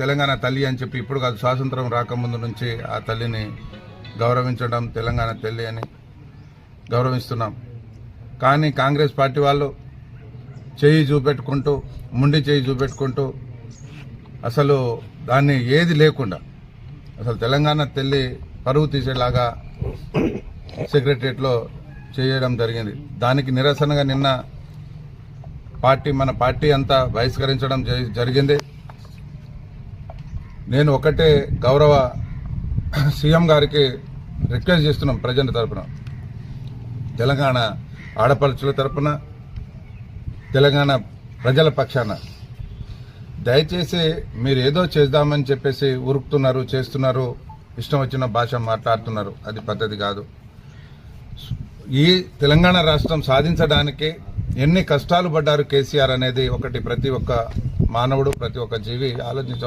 తెలంగాణ తల్లి అని చెప్పి ఇప్పుడు కాదు స్వాతంత్రం రాకముందు నుంచి ఆ తల్లిని గౌరవించడం తెలంగాణ తల్లి అని గౌరవిస్తున్నాం. కానీ కాంగ్రెస్ పార్టీ వాళ్ళు చేయి చూపెట్టుకుంటూ ముండి చేయి చూపెట్టుకుంటూ అసలు దాన్ని ఏది లేకుండా అసలు తెలంగాణ తల్లి పరువు తీసేలాగా సెక్రటరియట్లో చేయడం జరిగింది. దానికి నిరసనగా నిన్న పార్టీ మన పార్టీ అంతా బహిష్కరించడం జరిగింది. నేను ఒకటే గౌరవ సీఎం గారికి రిక్వెస్ట్ చేస్తున్నాం ప్రజల తరపున. తెలంగాణ ఆడపడుచుల తరపున తెలంగాణ ప్రజల పక్షాన. దయచేసి మీరు ఏదో చేద్దామని చెప్పేసి ఉరుకుతున్నారు చేస్తున్నారు ఇష్టం వచ్చిన భాష మాట్లాడుతున్నారు. అది పద్ధతి కాదు. ఈ తెలంగాణ రాష్ట్రం సాధించడానికి ఎన్ని కష్టాలు పడ్డారు కేసీఆర్ అనేది ఒకటి ప్రతి ఒక్క మానవుడు ప్రతి ఒక్క జీవి ఆలోచించవచ్చు